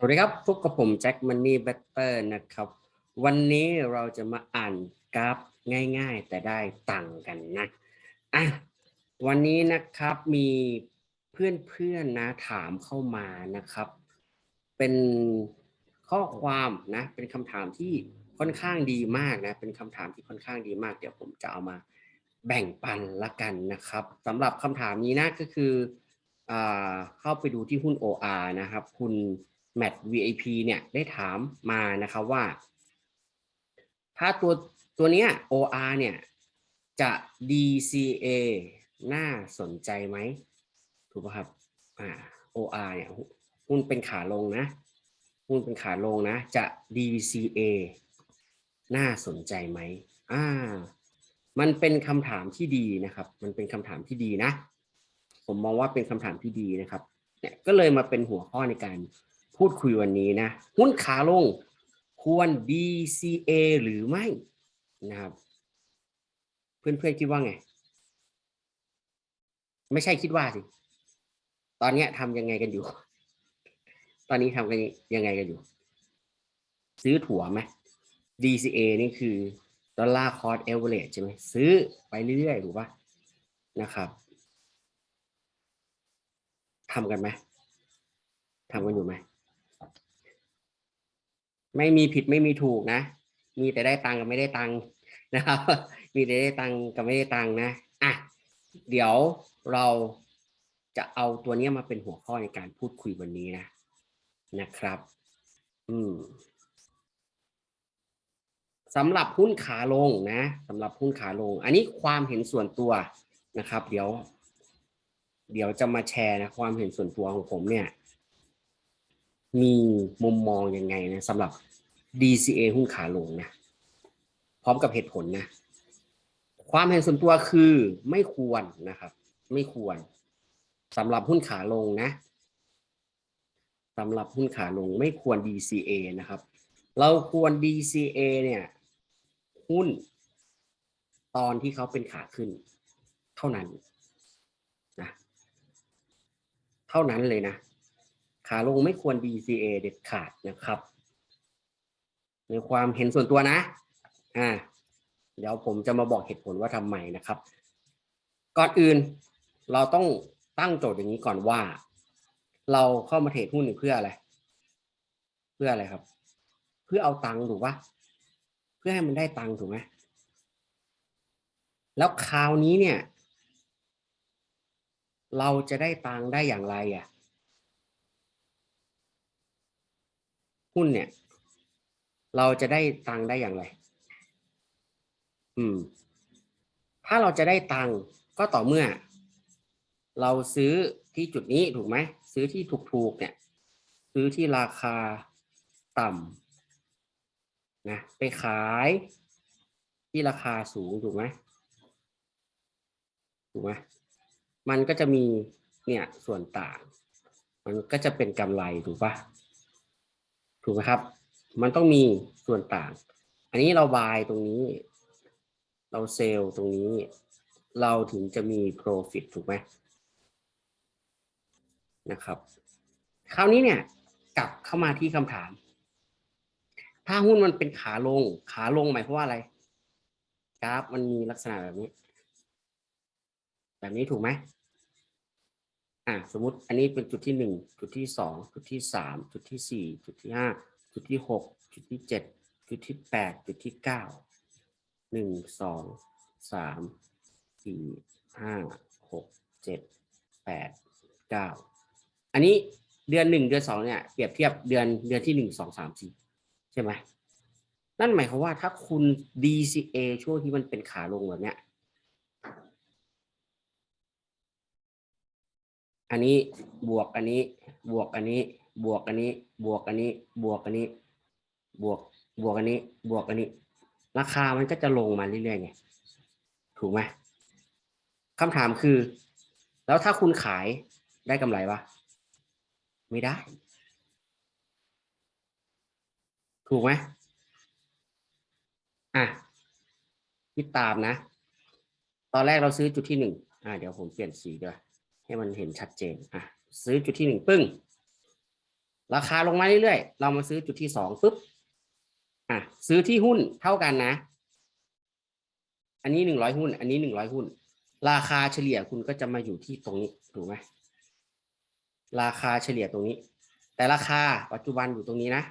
สวัสดีครับ พบกับผมแจ็คมันนี่แบตเตอร์นะครับ วันนี้เราจะมาอ่านกราฟง่าย ๆ แต่ได้ตังกันนะอะวันนี้นะครับมีเพื่อนๆนะถามเข้ามานะครับ เป็นข้อความนะเป็นคำถามที่ค่อนข้างดีมากนะ เป็นคำถามที่ค่อนข้างดีมาก เดี๋ยวผมจะเอามาแบ่งปันละกันนะครับสำหรับคำถามนี้นะก็คืออ่าเข้าไปดูที่หุ้น OR นะครับ คุณ แมท VIP เนี่ยได้ถามมานะครับว่า ถ้าตัวตัวเนี้ย OR เนี่ยจะ DCA น่าสนใจไหมถูกป่ะครับอ่า OR เนี่ยหุ้นเป็นขาลงนะหุ้นเป็นขาลงนะ จะ DCA น่าสนใจไหมอ่า มันเป็นคำถามที่ดีนะครับ มันเป็นคำถามที่ดีนะ ผมมองว่าเป็นคำถามที่ดีนะครับ เนี่ยก็เลยมาเป็นหัวข้อในการ พูดคุยวันนี้นะหุ้นขาลงควร DCA หรือไม่นะครับ เพื่อนๆคิดว่าไง ไม่ใช่คิดว่าสิ ตอนนี้ทำยังไงกันอยู่ ตอนนี้ทำกันยังไงกันอยู่ ซื้อถั่วไหม DCA นี่คือดอลลาร์คอร์ a เอเวอเรใช่ไหมซื้อไปเรื่อยๆถูกปะนะครับทำกันไหมทำกันอยู่ไหม ไม่มีผิดไม่มีถูกนะ มีแต่ได้ตังค์กับไม่ได้ตังค์นะครับ มีแต่ได้ตังค์กับไม่ได้ตังค์นะอะเดี๋ยวเราจะเอาตัวนี้มาเป็นหัวข้อในการพูดคุยวันนี้นะนะครับ อืมสำหรับหุ้นขาลงนะสำหรับหุ้นขาลง อันนี้ความเห็นส่วนตัวนะครับ เดี๋ยว เดี๋ยวจะมาแชร์นะความเห็นส่วนตัวของผมเนี่ย มีมุมมองยังไงนะสำหรับ DCA หุ้นขาลงนะพร้อมกับเหตุผลนะ ความเห็นส่วนตัวคือไม่ควรนะครับ ไม่ควรสำหรับหุ้นขาลงนะสำหรับหุ้นขาลงไม่ควร DCA นะครับ เราควร DCA เนี่ย หุ้น ตอนที่เขาเป็นขาขึ้น เท่านั้นนะเท่านั้นเลยนะ ขาลงไม่ควร DCA เด็ดขาดนะครับ ในความเห็นส่วนตัวนะ อ่า เดี๋ยวผมจะมาบอกเหตุผลว่าทำไมนะครับ ก่อนอื่นเราต้องตั้งโจทย์อย่างนี้ก่อนว่า เราเข้ามาเทรดหุ้นเพื่ออะไร เพื่ออะไรครับ เพื่อเอาตังค์ถูกปะเพื่อให้มันได้ตังค์ถูกไหมแล้วคราวนี้เนี่ย เราจะได้ตังค์ได้อย่างไรอะ หุ้นเนี่ย เราจะได้ตังได้อย่างไร อืม ถ้าเราจะได้ตังก็ต่อเมื่อ เราซื้อที่จุดนี้ถูกไหมซื้อที่ถูกๆเนี่ย ซื้อที่ราคาต่ำนะไปขายที่ราคาสูงถูกไหมถูกไหมมันก็จะมีเนี่ยส่วนต่าง มันก็จะเป็นกำไรถูกปะ ถูกไหมครับ มันต้องมีส่วนต่าง อันนี้เราบายตรงนี้ เราเซลล์ตรงนี้ เราถึงจะมี profit ถูกไหมนะครับ คราวนี้เนี่ยกลับเข้ามาที่คำถาม ถ้าหุ้นมันเป็นขาลง ขาลงหมายความว่าอะไร กราฟมันมีลักษณะแบบนี้ แบบนี้ถูกไหม สมมติอันนี้เป็นจุดที่หนึ่งจุดที่สองจุดที่สามจุดที่สี่จุดที่ห้าจุดที่หกจุดที่เจ็ดจุดที่แปดจุดที่เก้าหนึ่งสองสามสี่ห้าหกเจ็ดแปดเก้าอันนี้เดือนหนึ่งเดือนสองเนี่ยเปรียบเทียบเดือนเดือนที่หนึ่งสองสามสี่ใช่ไหมนั่นหมายความว่าถ้าคุณ DCA ช่วงที่มันเป็นขาลงแบบเนี้ย อันนี้บวกอันนี้ บวกอันนี้ บวกอันนี้ บวกอันนี้ บวกอันนี้ บวก บวกอันนี้ บวกอันนี้ ราคามันก็จะลงมาเรื่อยๆไง ถูกไหมคำถามคือ แล้วถ้าคุณขายได้กำไรปะไม่ได้ ถูกไหมอะคิดตามนะ ตอนแรกเราซื้อจุดที่หนึ่งอะเดี๋ยวผมเปลี่ยนสีด้วย ให้มันเห็นชัดเจนอะซื้อจุดที่หนึ่งปึ้ง ราคาลงมาเรื่อยๆ เรามาซื้อจุดที่สองปุ๊บอะซื้อที่หุ้นเท่ากันนะ อันนี้หนึ่งร้อยหุ้น อันนี้หนึ่งร้อยหุ้น ราคาเฉลี่ยคุณก็จะมาอยู่ที่ตรงนี้ถูกไหมราคาเฉลี่ยตรงนี้ แต่ราคาปัจจุบันอยู่ตรงนี้นะ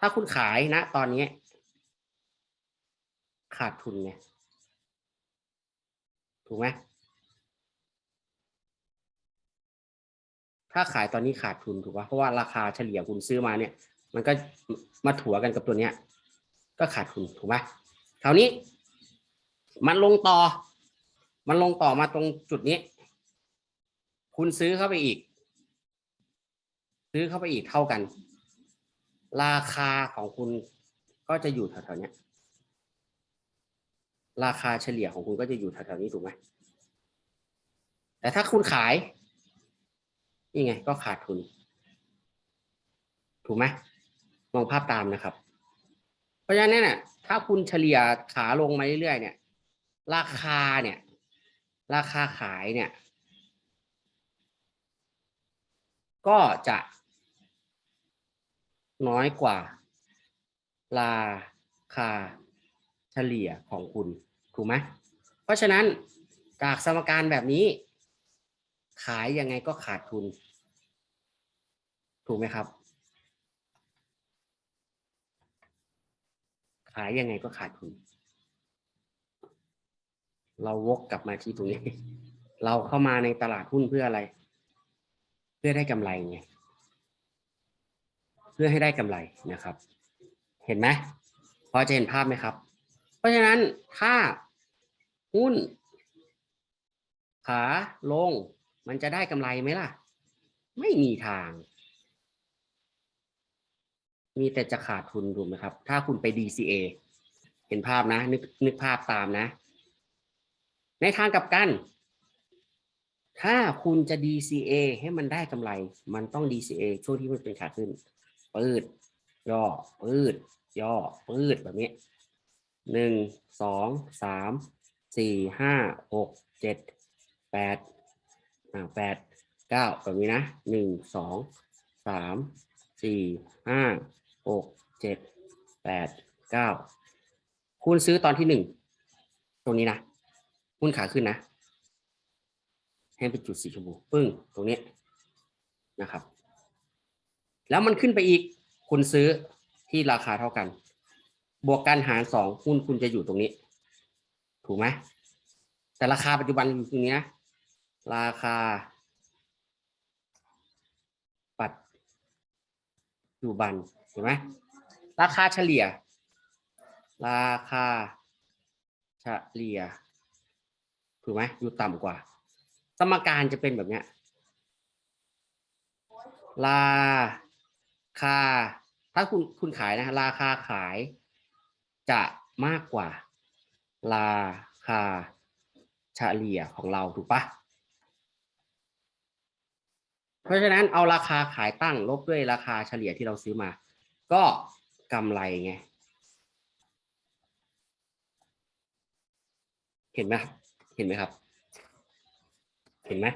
ถ้าคุณขายนะ ตอนนี้ ขาดทุนไงถูกไหม ถ้าขายตอนนี้ขาดทุนถูกปะเพราะว่าราคาเฉลี่ยคุณซื้อมาเนี่ย มันก็มาถัวกันกับตัวเนี้ย ก็ขาดทุนถูกไหมคราวนี้ มันลงต่อ มันลงต่อมาตรงจุดนี้ คุณซื้อเข้าไปอีก ซื้อเข้าไปอีกเท่ากัน ราคาของคุณก็จะอยู่แถวๆเนี้ยราคาเฉลี่ยของคุณก็จะอยู่แถวๆนี้ถูกไหมแต่ถ้าคุณขาย นี่ไงก็ขาดทุน ถูกไหมมองภาพตามนะครับ เพราะฉะนั้นเนี่ยถ้าคุณเฉลี่ยขาลงมาเรื่อยๆเนี่ย ราคาเนี่ย ราคาขายเนี่ย ก็จะ น้อยกว่า ราคาเฉลี่ยของคุณ ถูกไหมเพราะฉะนั้นจากสมการแบบนี้ ขายยังไงก็ขาดทุน ถูกไหมครับ ขายยังไงก็ขาดทุน เราวกกลับมาที่ตรงนี้ เราเข้ามาในตลาดหุ้นเพื่ออะไร เพื่อได้กำไรไงเพื่อให้ได้กำไรนะครับ เห็นไหมพอจะเห็นภาพไหมครับ เพราะฉะนั้นถ้าหุ้นขาลง มันจะได้กำไรไหมล่ะ ไม่มีทาง มีแต่จะขาดทุนถูกไหมครับ ถ้าคุณไป DCA เห็นภาพนะ นึกนึกภาพตามนะ ในทางกลับกัน ถ้าคุณจะ DCA ให้มันได้กำไร มันต้อง DCA ช่วงที่มันเป็นขาขึ้น ปืด ย่อ ปืด ย่อ ปืดแบบนี้หนึ่งสองสามสี่ห้าหกเจ็ดแปด อ่าแปดเก้าแบบนี้นะหนึ่งสองสามสี่ห้าหกเจ็ดแปดเก้าคุณซื้อตอนที่หนึ่งตรงนี้นะหุ้นขาขึ้นนะ ให้เป็นจุดสีชมพูปึ้งตรงนี้นะครับ แล้วมันขึ้นไปอีก คุณซื้อที่ราคาเท่ากัน บวกกันหารสองหุ้นคุณจะอยู่ตรงนี้ ถูกไหมแต่ราคาปัจจุบันอยู่ตรงนี้นะ ราคา ปัจจุบันเห็นไหมราคาเฉลี่ย ราคาเฉลี่ยถูกไหมอยู่ต่ำกว่า สมการจะเป็นแบบเนี้ยราคา ถ้าคุณคุณขายนะ ราคาขายจะมากกว่า ราคาเฉลี่ยของเราถูกปะ ราะฉะนั้นเอาราคาขายตั้งลบด้วยราคาเฉลี่ยที่เราซื้อมา ก็กำไรไง เห็นไหมเห็นไหมครับ เห็นไหม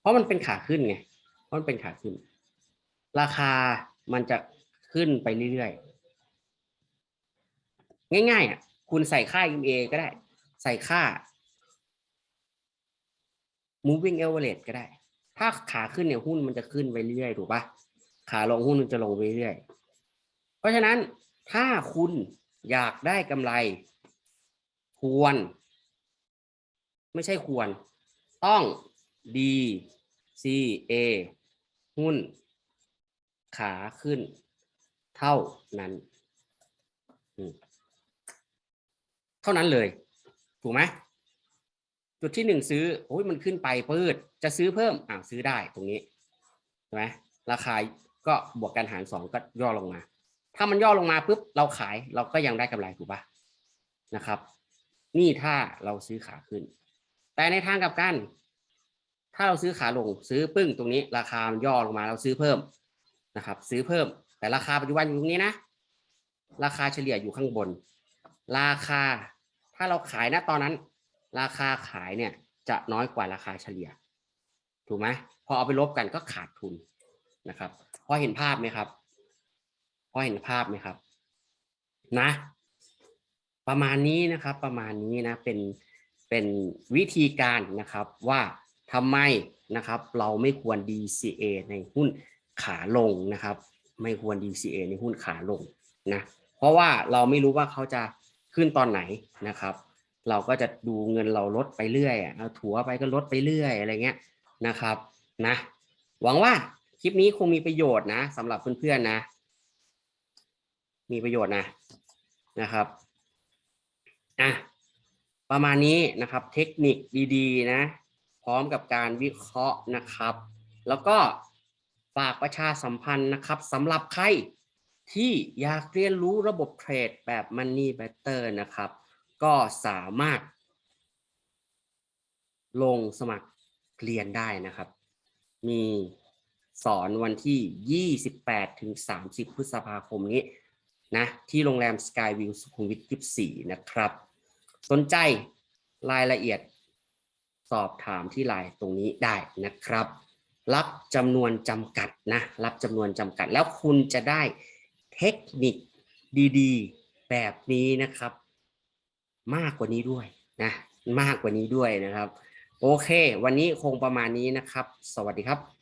เพราะมันเป็นขาขึ้นไง เพราะมันเป็นขาขึ้น ราคามันจะขึ้นไปเรื่อยๆ ง่ายๆอะ คุณใส่ค่า EMA ก็ได้ ใส่ค่า moving average ก็ได้ ถ้าขาขึ้นเนี่ยหุ้นมันจะขึ้นไปเรื่อยๆถูกปะขาลงหุ้นมันจะลงไปเรื่อยๆเพราะฉะนั้นถ้าคุณอยากได้กำไร ควร ไม่ใช่ควร ต้อง D C A หุ้น ขาขึ้น เท่านั้น เท่านั้นเลย ถูกไหม จุดที่หนึ่งซื้อโอ้ยมันขึ้นไปปืดจะซื้อเพิ่มอ่าซื้อได้ตรงนี้ใช่ไหมราคาก็บวกกันหารสองก็ย่อลงมา ถ้ามันย่อลงมาปุ๊บเราขายเราก็ยังได้กำไรถูกปะนะครับ นี่ถ้าเราซื้อขาขึ้น แต่ในทางกลับกัน ถ้าเราซื้อขาลงซื้อปึ้งตรงนี้ ราคามันย่อลงมาเราซื้อเพิ่มนะครับ ซื้อเพิ่ม แต่ราคาปัจจุบันอยู่ตรงนี้นะ ราคาเฉลี่ยอยู่ข้างบน ราคาถ้าเราขายนะตอนนั้น ราคาขายเนี่ยจะน้อยกว่าราคาเฉลี่ย ถูกไหมพอเอาไปลบกันก็ขาดทุนนะครับพอเห็นภาพไหมครับ พอเห็นภาพไหมครับ นะ ประมาณนี้นะครับ ประมาณนี้นะเป็นเป็นวิธีการนะครับว่าทำไมนะครับ เราไม่ควร DCA ในหุ้นขาลงนะครับ ไม่ควร DCA ในหุ้นขาลงนะเพราะว่าเราไม่รู้ว่าเขาจะขึ้นตอนไหนนะครับ เราก็จะดูเงินเราลดไปเรื่อยอะเอาถัวไปก็ลดไปเรื่อยอะไรเงี้ยนะครับนะหวังว่าคลิปนี้คงมีประโยชน์นะสำหรับเพื่อนๆนะ มีประโยชน์นะนะครับอะประมาณนี้นะครับเทคนิคดีๆนะพร้อมกับการวิเคราะห์นะครับ แล้วก็ฝากประชาสัมพันธ์นะครับสำหรับใครที่อยากเรียนรู้ระบบเทรดแบบ Money Better นะครับ ก็สามารถ ลงสมัครเรียนได้นะครับ มีสอนวันที่ 28 ถึง 30 พฤษภาคมนี้นะที่โรงแรม Skyview สุขุมวิท24 นะครับ สนใจรายละเอียดสอบถามที่ไลน์ตรงนี้ได้นะครับ รับจำนวนจำกัดนะ รับจำนวนจำกัดแล้วคุณจะได้เทคนิคดีๆ แบบนี้นะครับ มากกว่านี้ด้วยนะมากกว่านี้ด้วยนะครับ โอเค วันนี้คงประมาณนี้นะครับ สวัสดีครับ